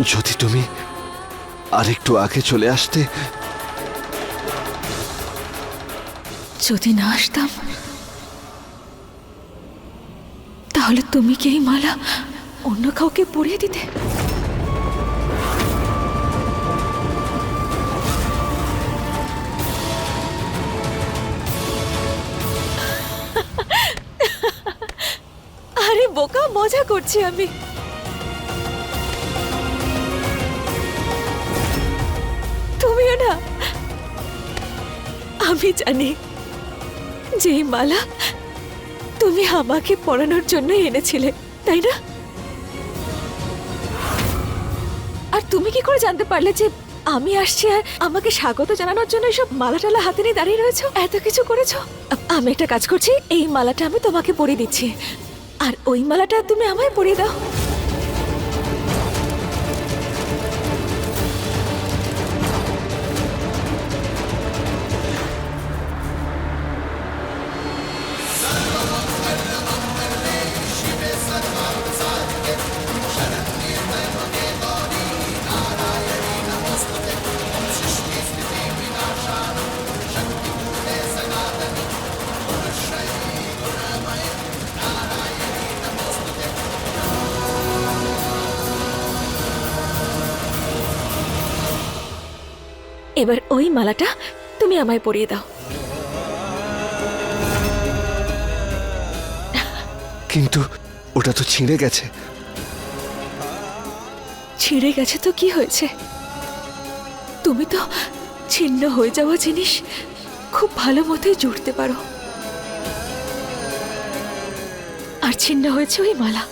যদি তুমি আরেকটু আগে চলে আসতে। যদি না আসতাম, তাহলে তুমি কি এই মালা অন্য কাউকে পরিয়ে দিতে? আরে বোকা, মজা করছি আমি। আমি জানি যে মালা তুমি আমাকে পড়ানোর জন্য এনেছিলে, তাই না? আর তুমি কি করে জানতে পারলে যে আমি আসছি আর আমাকে স্বাগত জানানোর জন্য এসব মালা টালা হাতে নিয়ে দাঁড়িয়ে রয়েছো? এত কিছু করেছ? আমি একটা কাজ করছি, এই মালাটা আমি তোমাকে পরিয়ে দিচ্ছি। আর ওই মালাটা তুমি আমায় পরিয়ে দাও। এবার ওই মালাটা তুমি আমায় পরিয়ে দাও। কিন্তু ওটা তো ছিঁড়ে গেছে। ছিঁড়ে গেছে তো কি হয়েছে? তুমি তো ছিন্ন হয়ে যাওয়া জিনিস খুব ভালো মতোই জুড়তে পারো। আর ছিন্ন হয়েছে ওই মালা।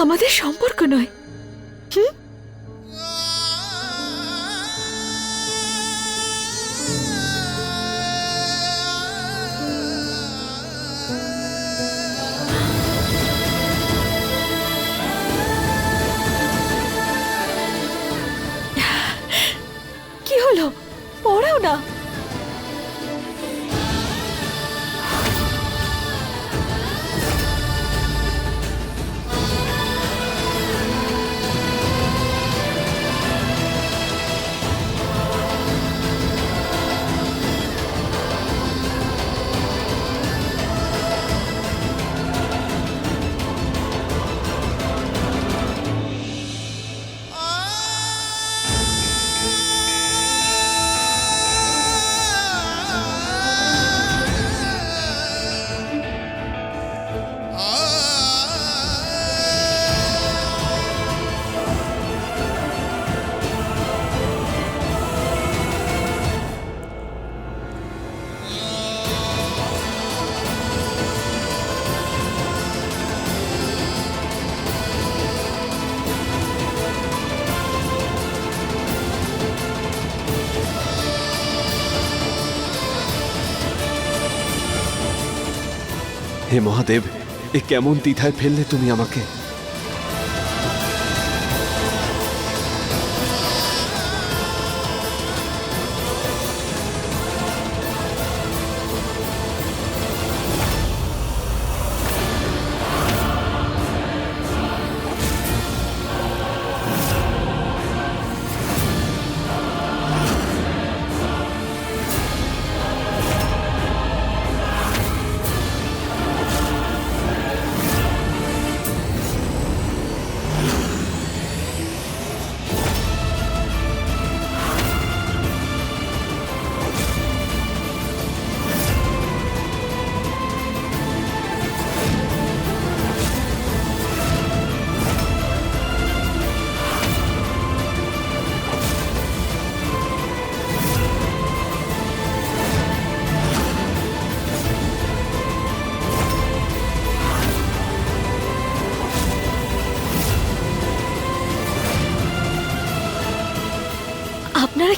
আমাদের সম্পর্ক নয়। হুম? হে মহাদেব এ কেমন দ্বিধায় ফেললে তুমি আমাকে?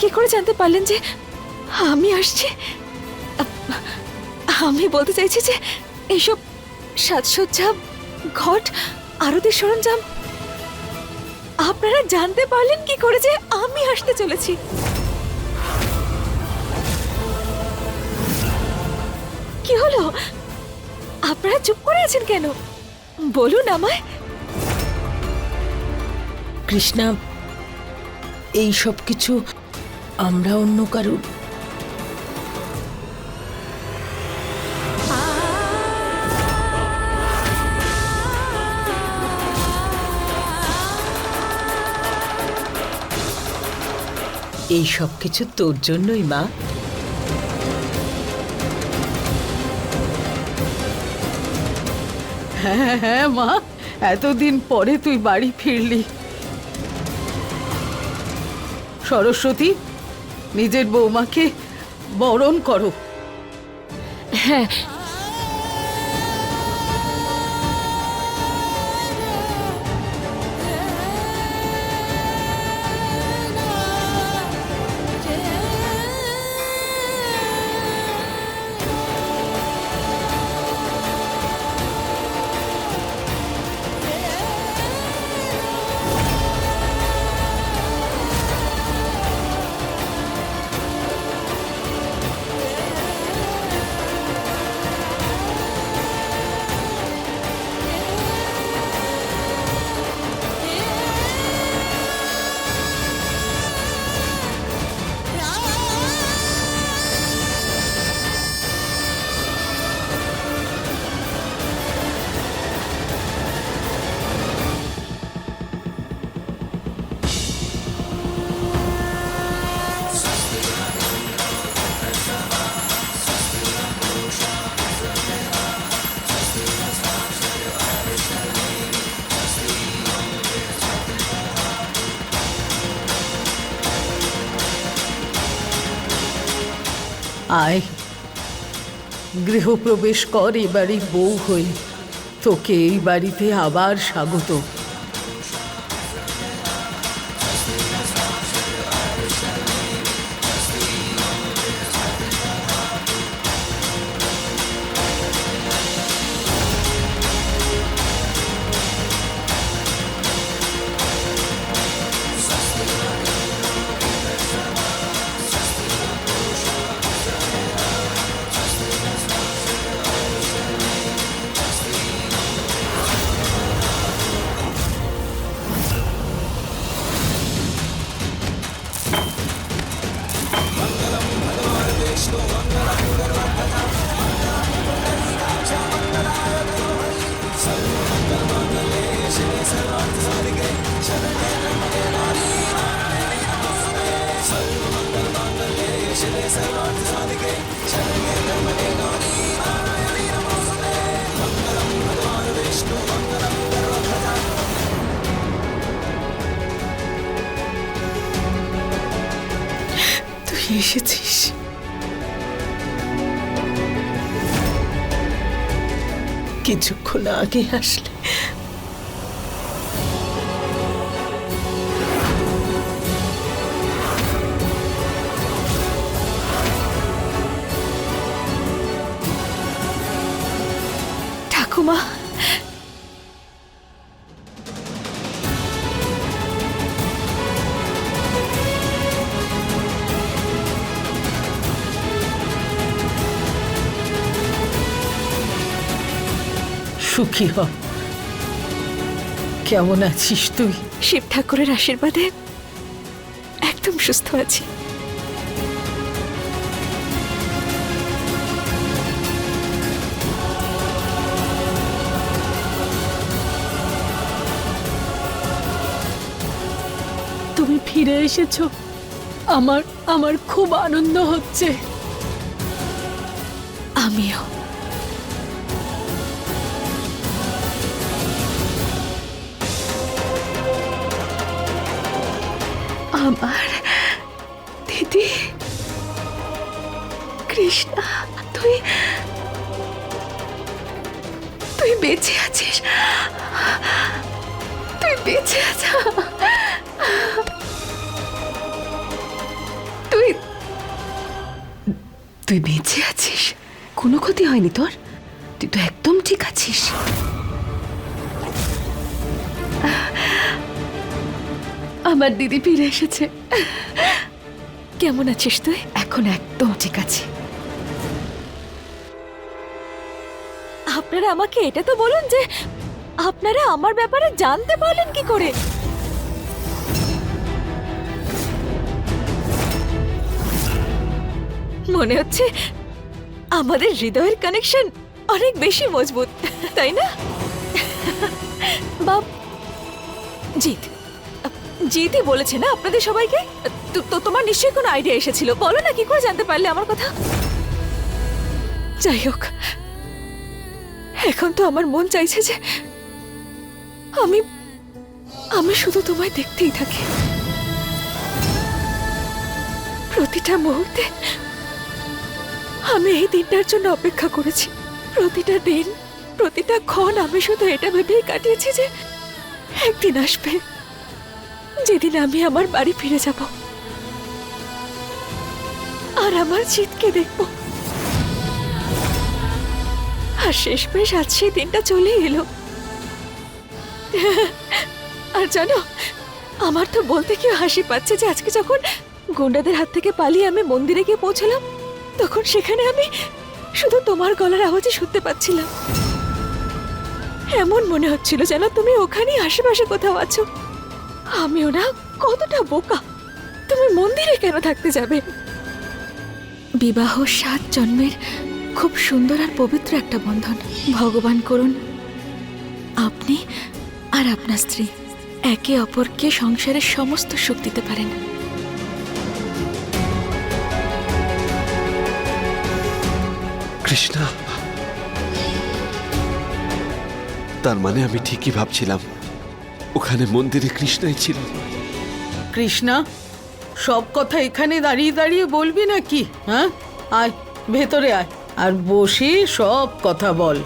কি করে জানতে পারলেন যে আমি আসছি? আমি বলতে চাইছি যে এইসব সাজসজ্জা, ঘট, আরতির সরঞ্জাম, আপনারা জানতে পারলেন কি করে যে আমি আসতে চলেছি? কি হলো? আপনারা চুপ করে আছেন কেন? বলুন আমায়। কৃষ্ণা, এই সব কিছু আমরা অন্য কারুর এই সব কিছু তোর জন্যই, মা। হ্যাঁ হ্যাঁ মা, এতদিন পরে তুই বাড়ি ফিরলি। সরস্বতী নিজের বৌমাকে বরণ করো। হ্যাঁ আয়। গৃহপ্রবেশ কর এ বাড়ির বউ হয়ে। তোকে এই বাড়িতে আবার স্বাগত কিছুক্ষণ আগে আসলে। ঠাকুমা সুখী হ। কেমন আছিস তুই? শিব ঠাকুরের আশীর্বাদে একদম সুস্থ আছি। তুমি ফিরে এসেছ। আমার আমার খুব আনন্দ হচ্ছে। আমিও। আমার দিদি, কৃষ্ণা, তুই তুই বেঁচে আছিস। তুই বেঁচে আছিস তুই তুই বেঁচে আছিস। কোনো ক্ষতি হয়নি তোর? তুই তো একদম ঠিক আছিস। আমার দিদি ফিরে এসেছে। কেমন আছিস তুই? এখন একদম ঠিক আছে। আপনারা আমাকে এটা তো বলুন যে আপনারা আমার ব্যাপারে জানতে পারলেন কি করে? মনে হচ্ছে আমাদের হৃদয়ের কানেকশন অনেক বেশি মজবুত, তাই না? বাপ জিত জিতই বলেছে না আপনাদের সবাইকে? তো তোমার নিশ্চয়ই কোনো আইডিয়া এসেছিল। বলো না, কি করে জানতে পারলে আমার কথা? যাই হোক, এখন তো আমার মন চাইছে যে আমি আমি শুধু তোমায় দেখতেই থাকি। প্রতিটা মুহূর্তে আমি এই দিনটার জন্য অপেক্ষা করেছি। প্রতিটা দিন, প্রতিটা ক্ষণ আমি শুধু এটা ভেবেই কাটিয়েছি যে একদিন আসবে। যেদিন আমি আমার বাড়ি ফিরে যাব, আর আমার জিতকে দেখব। আর শেষমেশ আজ সেই দিনটা চলেই এলো। আর জানো, আমার তো বলতে কি হাসি পাচ্ছে যে আজকে যখন গুন্ডাদের হাত থেকে পালিয়ে আমি মন্দিরে গিয়ে পৌঁছলাম, তখন সেখানে আমি শুধু তোমার গলার আওয়াজই শুনতে পাচ্ছিলাম। এমন মনে হচ্ছিল যেন তুমি ওখানেই আশেপাশে কোথাও আছো। আমিও না কতটা বোকা। তুমি মন্দিরে কেন থাকতে যাবে? বিবাহ সাত জন্মের খুব সুন্দর আর পবিত্র একটা বন্ধন। ভগবান করুন। আপনি আর আপনার স্ত্রী একে অপরকে সংসারের সমস্ত সুখ দিতে পারেন। কৃষ্ণা, তার মানে আমি ঠিকই ভাবছিলাম। ওখানে মন্দিরে কৃষ্ণাই ছিল। কৃষ্ণা, সব কথা এখানে দাঁড়িয়ে দাঁড়িয়ে বলবি নাকি হ্যাঁ? আয়, ভেতরে আয়, আর বসে সব কথা বল।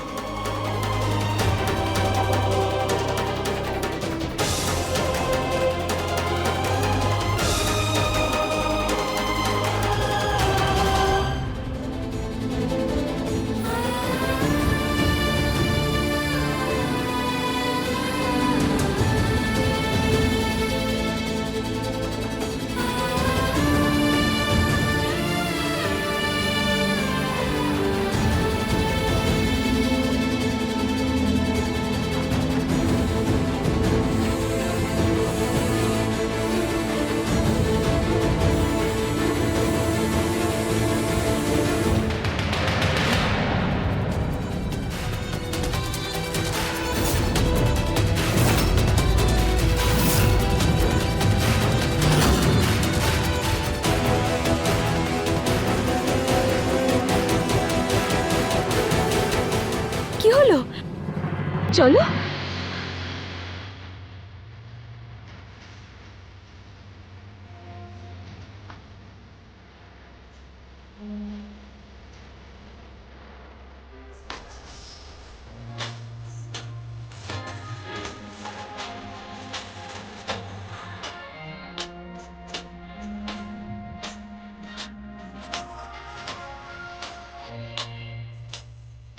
চলো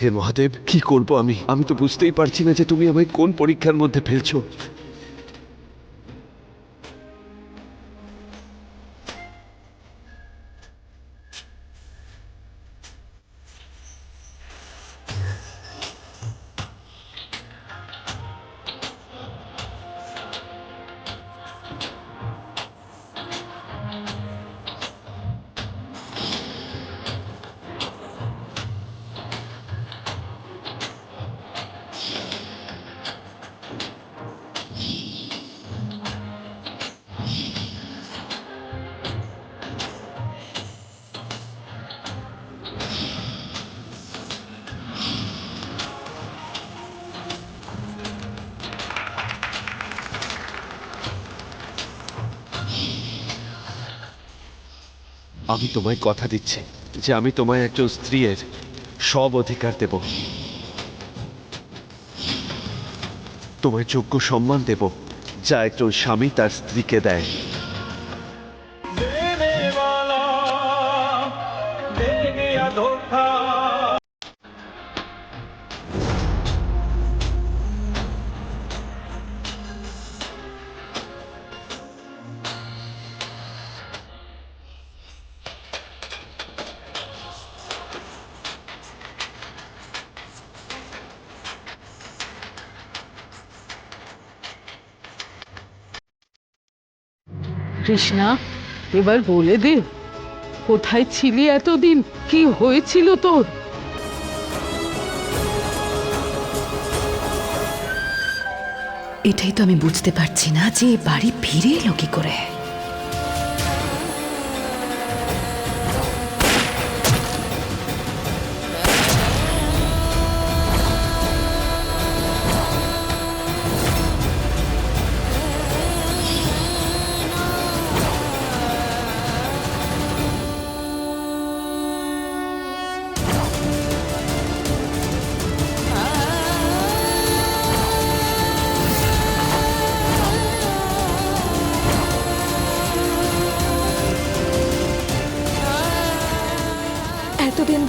হে মহাদেব, কি করব আমি? আমি তো বুঝতেই পারছি না যে তুমি আমায় কোন পরীক্ষার মধ্যে ফেলছো। আমি তোমায় কথা দিচ্ছি যে আমি তোমায় একজন স্ত্রীর সব অধিকার দেব। তোমায় যোগ্য সম্মান দেব যা একজন স্বামী তার স্ত্রীকে দেয়। কৃষ্ণা, এবার বলে দে, কোথায় ছিলি এতদিন? কি হয়েছিল তোর? এটাই তো আমি বুঝতে পারছি না যে বাড়ি ফিরে এলো কি করে।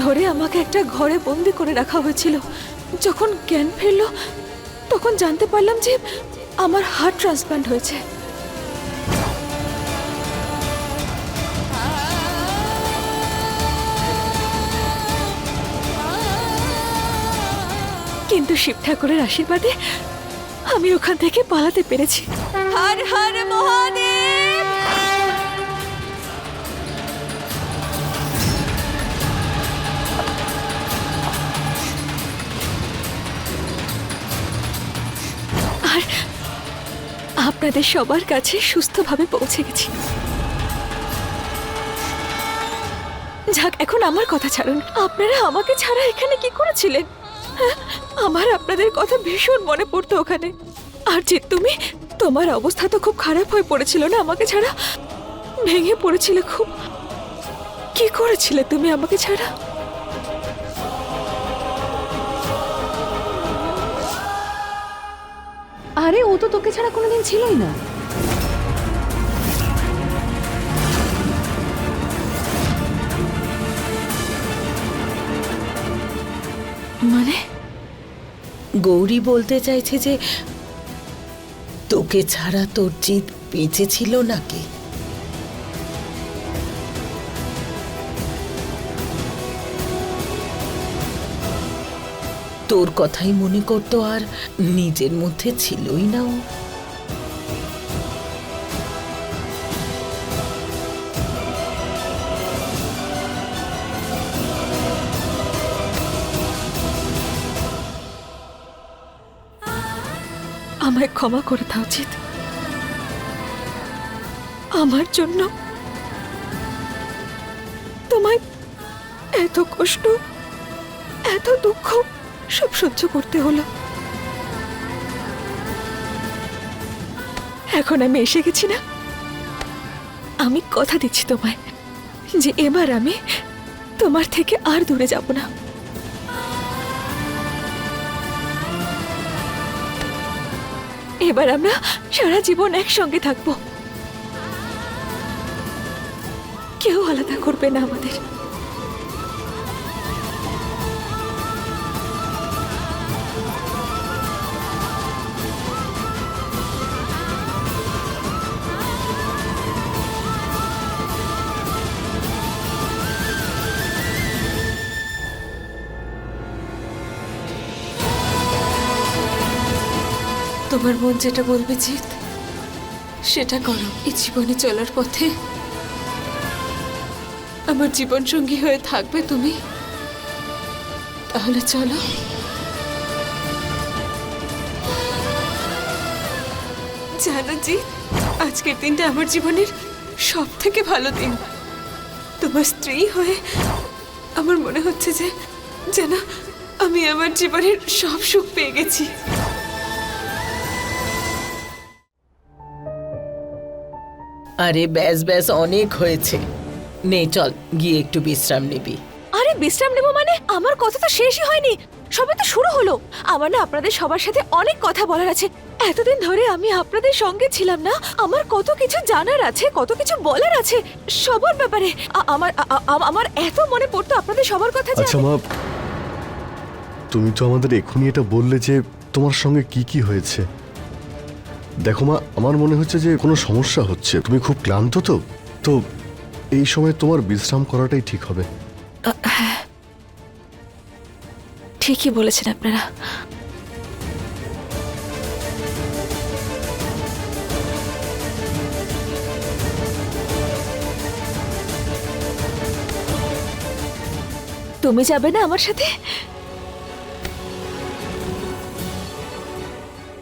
ধরে আমাকে একটা ঘরে বন্দি করে রাখা হয়েছিল। যখন জ্ঞান ফিরল, তখন জানতে পারলাম যে আমার হার্ট ট্রান্সপ্লান্ট হয়েছে। কিন্তু শিব ঠাকুরের আশীর্বাদে আমি ওখান থেকে পালাতে পেরেছি। হর হর মহাদেব! আর আপনাদের সবার কাছে সুস্থভাবে পৌঁছে গেছি। যাক এখন আমার কথা ছাড়ুন। আপনারা আমাকে ছাড়া এখানে কি করেছিলেন? হ্যাঁ, আমার আপনাদের কথা ভীষণ মনে পড়তো ওখানে। আর যে তুমি তোমার অবস্থা তো খুব খারাপ হয়ে পড়েছিল না আমাকে ছাড়া? ভেঙে পড়েছিলে খুব। কি করেছিলে তুমি আমাকে ছাড়া? আরে, ও তো তোকে ছাড়া কোনোদিন ছিলই না। মানে? গৌরী বলতে চাইছে যে তোকে ছাড়া তোর জিত বেঁচে ছিল নাকি? তোর কথাই মনে করতো আর নিজের মধ্যে ছিলই না ও। আমায় ক্ষমা করে দেওয়া উচিত আমার জন্য তোমায় এত কষ্ট, এত দুঃখ সব সহ্য করতে হলো। এখন আমি এসে গেছি না? আমি কথা দিচ্ছি তোমায় যে এবার আমি তোমার থেকে আর দূরে যাব না। এবার আমরা সারা জীবন একসঙ্গে থাকব। কেউ আলাদা করবে না আমাদের। তোমার মন যেটা বলবে, জিৎ, সেটা করো। এই জীবনে চলার পথে আমার জীবন সঙ্গী হয়ে থাকবে তুমি। তাহলে চলো। জানো জিৎ, আজকের দিনটা আমার জীবনের সব থেকে ভালো দিন। তোমার স্ত্রী হয়ে আমার মনে হচ্ছে যে যেন আমি আমার জীবনের সব সুখ পেয়ে গেছি। আরে ব্যাস ব্যাস অনেক হয়েছে। নে চল গিয়ে একটু বিশ্রাম নিবি। আরে বিশ্রাম নেব মানে? আমার কথা তো শেষই হয়নি। সবে তো শুরু হলো। আমার না আপনাদের সবার সাথে অনেক কথা বলার আছে। এতদিন ধরে আমি আপনাদের সঙ্গে ছিলাম না। আমার কত কিছু জানার আছে কত কিছু বলার আছে সবার ব্যাপারে। আ- আমার আ- আ- আমার এত মনে পড়তো আপনাদের সবার কথা যে আচ্ছা মা তুমি তো আমাদের এখনই এটা বললে যে তোমার সঙ্গে কি কি হয়েছে। দেখো মা, আমার মনে হচ্ছে যে কোনো সমস্যা হচ্ছে। তুমি খুব ক্লান্ত তো? তো এই সময় তোমার বিশ্রাম করাটাই ঠিক হবে। ঠিকই বলেছেন আপনারা। তুমি যাবে না আমার সাথে?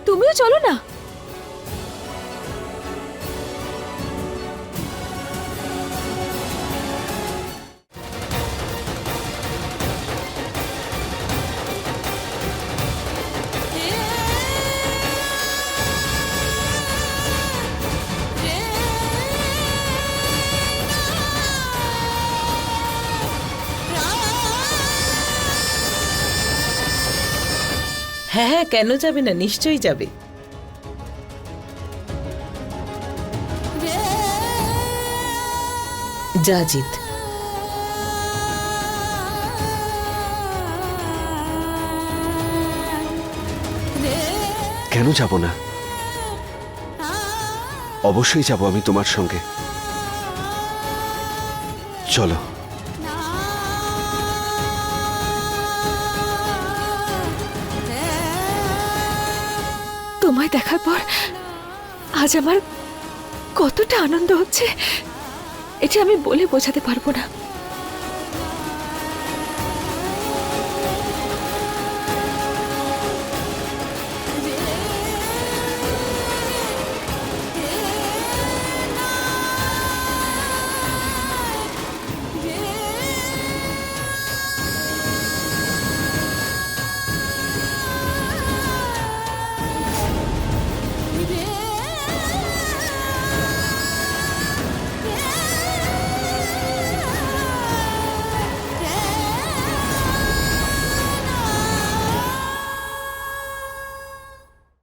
তুমিও চলো না। হ্যাঁ হ্যাঁ কেন যাবে না? নিশ্চয়ই যাবে। যা জিত। কেন যাব না? অবশ্যই যাব আমি তোমার সঙ্গে। চলো। তোমায় দেখার পর আজ আমার কতটা আনন্দ হচ্ছে এটা আমি বলে বোঝাতে পারব না।